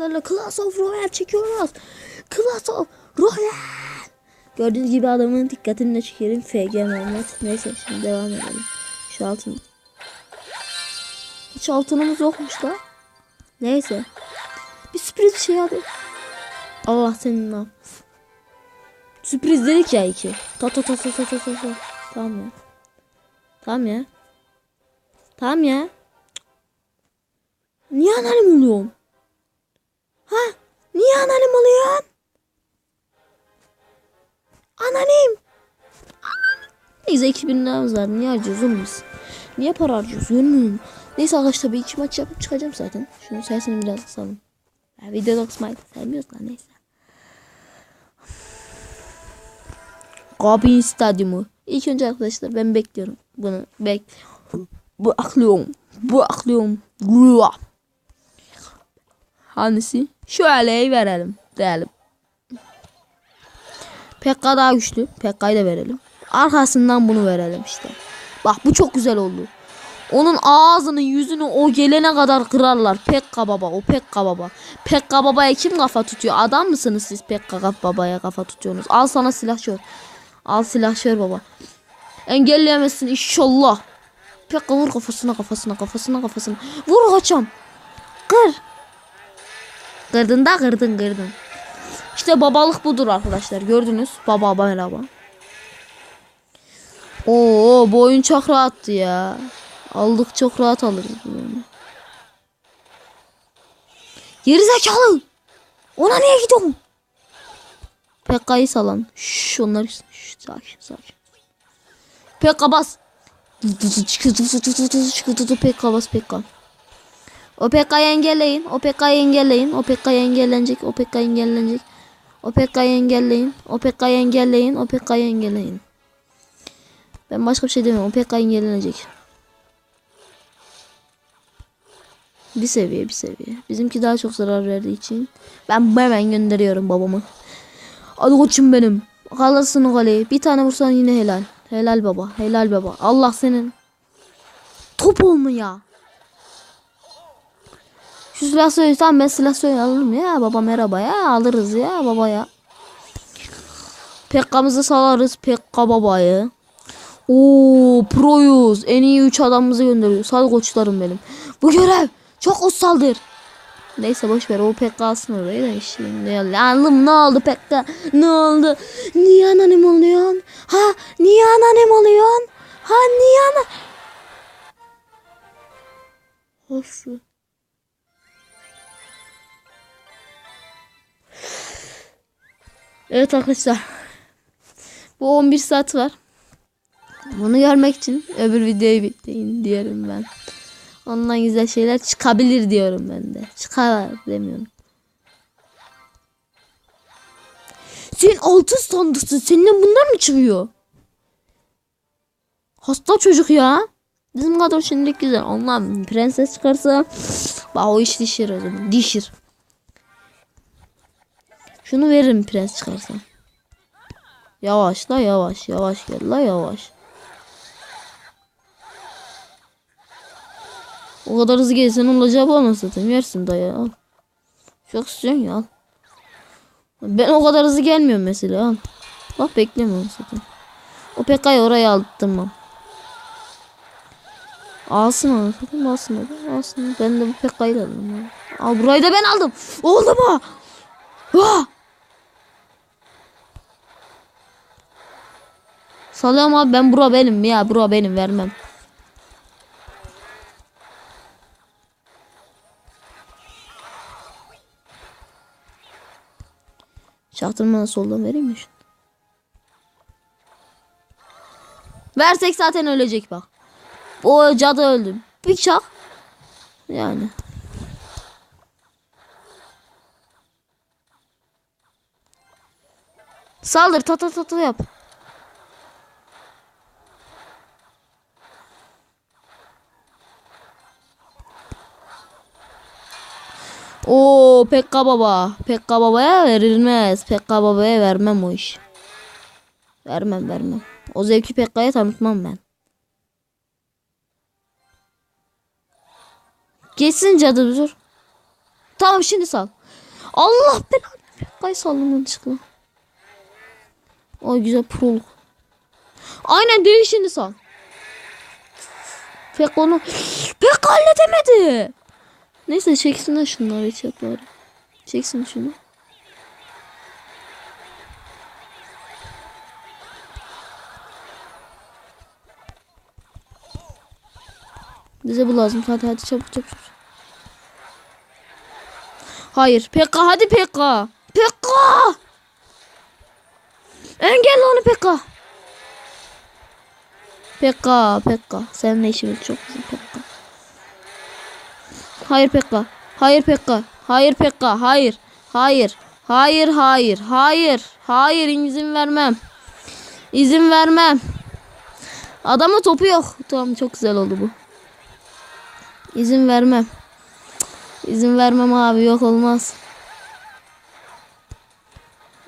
sizlerle Class of Royale çekiyoruz. Class of Royale. Gördüğünüz gibi adamın dikkatini de çekerim. FG Muhammed. Neyse şimdi devam edelim. Şu altın. Hiç altınımız yokmuş da. Neyse. Bir sürpriz bir şey hadi. Allah senin ne Sürpriz dedik ya iki. Ta ta ta ta ta ta ta. ta. Tamam ya. Tamam ya. Tamam ya. Niye anonim oluyorsun? Ha? Niye anonim oluyorsun? Anonim. Neyse 2000 liramız var. Niye harcıyoruz oğlum biz? Niye para harcıyoruz? Görmüyorum. Neyse arkadaşlar bir iki maç yapıp çıkacağım zaten. Şunu sesini biraz kısalım. Ya, videoda kısmayı sevmiyoruz lan neyse. Gabin Stadyumu. İlk önce arkadaşlar ben bekliyorum. Bunu bek bu aklıyorum. Bu aklıyorum. Rua. Hangisi? Şöyle verelim. Diyelim. Pekka daha güçlü. Pekka'yı da verelim. Arkasından bunu verelim işte. Bak bu çok güzel oldu. Onun ağzını yüzünü o gelene kadar kırarlar. Pekka baba o Pekka baba. Pekka babaya kim kafa tutuyor? Adam mısınız siz Pekka babaya kafa tutuyorsunuz? Al sana silahşör. Al silahşör baba. Engelleyemezsin inşallah. Pekka vur kafasına kafasına kafasına kafasına. Vur kaçam. Kır. Kırdın da kırdın kırdın. İşte babalık budur arkadaşlar. Gördünüz. Baba merhaba. Oo bu oyun çok rahattı ya. Aldık çok rahat alırız bu oyunu. Geri zekalı. Ona niye gidiyorsun? Pekka'yı salan. Şşş onları şş, sakin sakin. Pekka bas. Pekka bas Pekka. O Pekka'yı engelleyin. O Pekka'yı engelleyin. O Pekka'yı engellenecek. O Pekka'yı engellenecek. O Pekka'yı engelleyin. O Pekka'yı engelleyin. O Pekka'yı engelleyin. Ben başka bir şey demiyorum. O Pekka engellenecek. Bir seviye bir seviye. Bizimki daha çok zarar verdiği için. Ben hemen gönderiyorum babamı. Hadi koçum benim. Kalırsın o kaleyi. Bir tane vursan yine helal. Helal baba. Helal baba. Allah senin. Top olma ya. Şu silah söyle. Tamam ben silah söyle alırım ya. Baba merhaba ya. Alırız ya baba ya. Pekka'mızı salarız. Pekka babayı. Oo proyuz. En iyi 3 adamımızı gönderiyoruz. Hadi koçlarım benim. Bu görev çok kutsaldır. Neyse boş ver o Pekka alsın orayı da şimdi yandım ne oldu Pekka ne oldu niye anonim oluyorsun ha niye anonim oluyorsun ha niye ana Olsun. Evet arkadaşlar bu 11 saat var bunu görmek için öbür videoyu bekleyin diyorum ben. Ondan güzel şeyler çıkabilir diyorum ben de. Çıkar demiyorum. Sen altın sandıksın. Seninle bunlar mı çıkıyor? Hasta çocuk ya. Bizim kadar şimdi güzel. Ondan prenses çıkarsa bak o iş dişir o zaman. Dişir. Şunu veririm prens çıkarsa. Yavaş la yavaş. Yavaş gel la yavaş. O kadar hızlı gelsen olacağı bu anasını satayım. Yersin dayı al. Çok istiyorsun ya. Ben o kadar hızlı gelmiyorum mesela al. Bak beklemiyorum zaten. O PK'yı oraya aldırmam. Alsın onu satayım alsın hadi. Alsın. Ben de bu PK'yı aldım. Al burayı da ben aldım. Oldu mu? Ha! Salıyorum abi ben bura benim ya bura benim vermem. Çaktırmadan soldan vereyim mi? Versek zaten ölecek bak. O cadı öldü. Bir çak. Yani. Saldır ta ta ta ta yap. Oo Pekka baba. Pekka babaya verilmez. Pekka babaya vermem o iş. Vermem vermem. O zevki Pekka'ya tanıtmam ben. Geçsin cadı dur. Tamam şimdi sal. Allah belanı. Pekka'yı saldım yanlışlıkla. Ay güzel proluk. Aynen değil şimdi sal. Pekka onu Pekka halledemedi. Neyse çeksinler şunları içecekleri. Çeksin şunu. Bize bu lazım. Hadi hadi çabuk çabuk. Hayır. Pekka hadi Pekka. Pekka. Engelle onu Pekka. Pekka, Pekka. Seninle işimiz çok güzel Pekka. Hayır Pekka. Hayır Pekka. Hayır Pekka. Hayır. Hayır. Hayır, hayır. Hayır. Hayır, izin vermem. İzin vermem. Adamın topu yok. Tamam çok güzel oldu bu. İzin vermem. İzin vermem abi yok olmaz.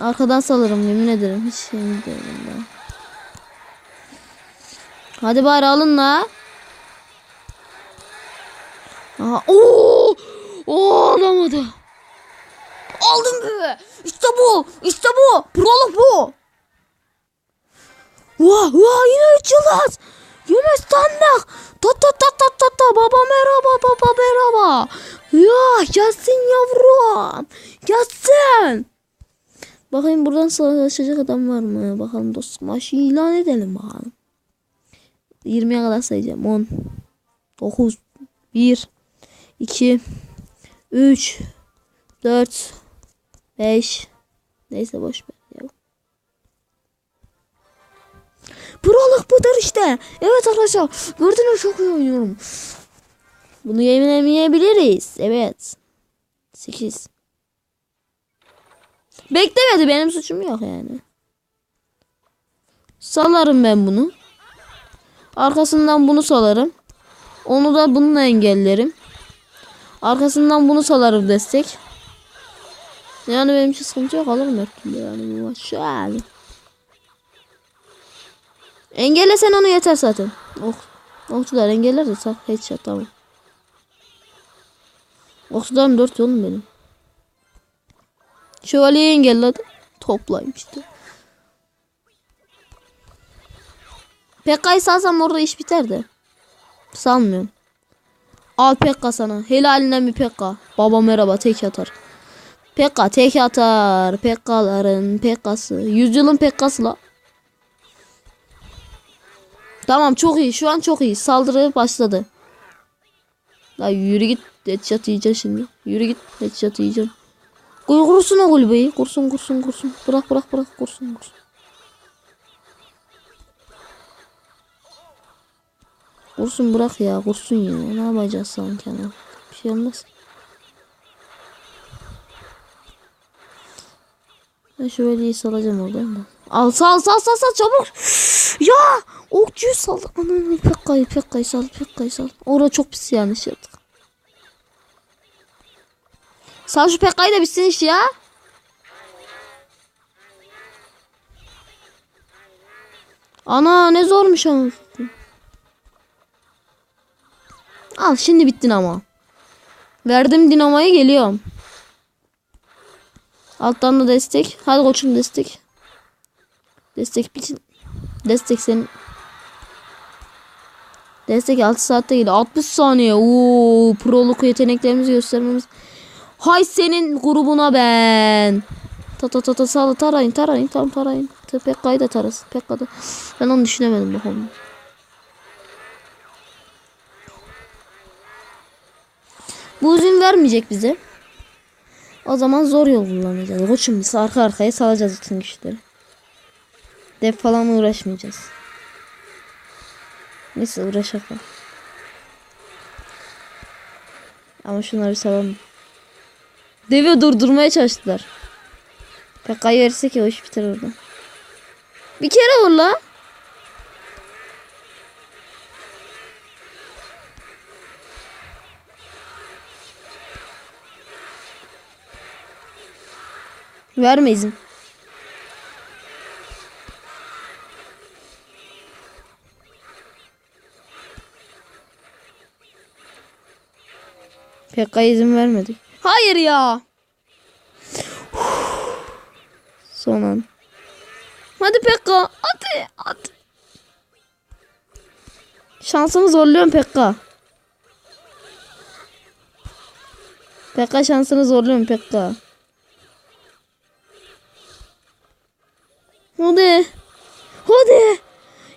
Arkadan salarım yemin ederim. Hiç ben. Hadi bari alın la. Aha, oo! Oo alamadı. Aldım be. İşte bu. İşte bu. Prolog bu. Vah vah yine üç yıldız. Yine standak. Ta ta ta ta ta ta. Baba merhaba baba merhaba. Ya gelsin yavrum. Gelsin. Bakayım buradan savaşacak adam var mı? Bakalım dostum. Maçı ilan edelim bakalım. 20'ye kadar sayacağım. 10 9 1 2 3 4 5 Neyse boş ver ya. Prolog budur işte. Evet arkadaşlar. Gördünüz çok iyi oynuyorum. Bunu yenilemeyebiliriz. Evet. 8 Beklemedi benim suçum yok yani. Salarım ben bunu. Arkasından bunu salarım. Onu da bununla engellerim. Arkasından bunu salarım destek. Yani benim için sıkıntı yok alırım her türlü yani bu maç. Yani. Engellesen onu yeter zaten. Ok. Okçular engeller de tak headshot tamam. Okçularım dört yolum benim. Şövalyeyi engelledim. Toplayayım işte. Pekka'yı salsam orada iş biter de. Sanmıyorum. Al Pekka sana. Helalinden bir Pekka. Baba merhaba tek atar. Pekka tek atar. Pekkaların Pekkası. Yüzyılın Pekkası la. Tamam çok iyi. Şu an çok iyi. Saldırı başladı. La yürü git. Headshot yiyeceksin şimdi. Yürü git. Headshot yiyeceksin. Koy kursun o kulübeyi. Kursun kursun kursun. Bırak bırak bırak kursun kursun. Kursun bırak ya kursun ya. Ne yapacağız sanki ana? Bir şey olmaz. Ben şöyle salacağım oradan da. Al sal sal sal sal çabuk. ya okçuyu sal. Ananı pekkayı pekkayı sal pekkayı sal. Orada çok pis yanlış yaptık. Sal şu pekkayı da bitsin iş ya. Ana ne zormuş ama. Al şimdi bittin ama. Verdim dinamayı geliyorum. Alttan da destek. Hadi koçum destek. Destek bitin. Destek senin. Destek 6 saatte değil. 60 saniye. Oo, proluk yeteneklerimizi göstermemiz. Hay senin grubuna ben. Ta ta ta ta sağ tarayın tarayın tam tarayın. Pekka'yı da tarasın. Pekka'da. Ben onu düşünemedim bakalım. Bu uzun vermeyecek bize. O zaman zor yol kullanacağız. Koçum biz arka arkaya salacağız bütün güçleri. Def falan uğraşmayacağız. Neyse uğraşalım. Ama şunları salalım. Devi durdurmaya çalıştılar. Pekka'yı versek ya o iş biter orada. Bir kere vur la. Verme izin. Pekka izin vermedi. Hayır ya. Son an. Hadi Pekka. Hadi. Hadi. Şansımı zorluyorum Pekka. Pekka şansını zorluyorum Pekka.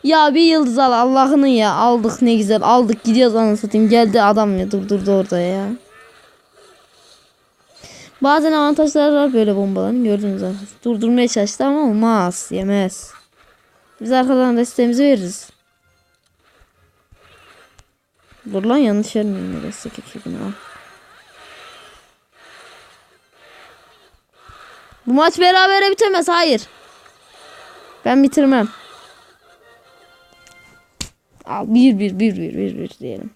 Ya bir yıldız al Allah'ını ya. Aldık ne güzel. Aldık gidiyoruz anasını satayım. Geldi adam ya durdurdu orada ya. Bazen avantajları var böyle bombaların. Gördünüz arkadaşlar. Durdurmaya çalıştı ama olmaz. Yemez. Biz arkadan desteğimizi veririz. Dur lan yanlış vermeyeyim. Destek ekibine al. Bu maç berabere bitemez. Hayır. Ben bitirmem. Al bir bir bir bir bir bir diyelim.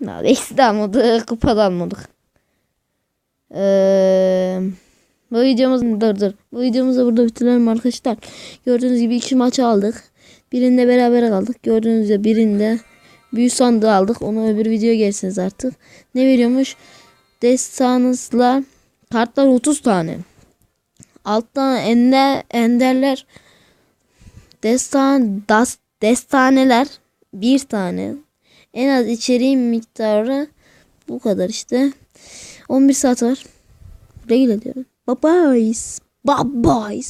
Neredeyse de almadık. Kupa da almadık. Ee, bu videomuz dur dur. Bu videomuzu burada bitirelim arkadaşlar. Gördüğünüz gibi iki maç aldık. Birinde beraber kaldık. Gördüğünüz gibi birinde büyük sandığı aldık. Onu öbür videoya gelsiniz artık. Ne veriyormuş? Destanısla kartlar 30 tane. Alttan ender, enderler destan das, destaneler bir tane. En az içeriğin miktarı bu kadar işte. 11 saat var. Güle güle diyorum. Bye bye. Bye bye.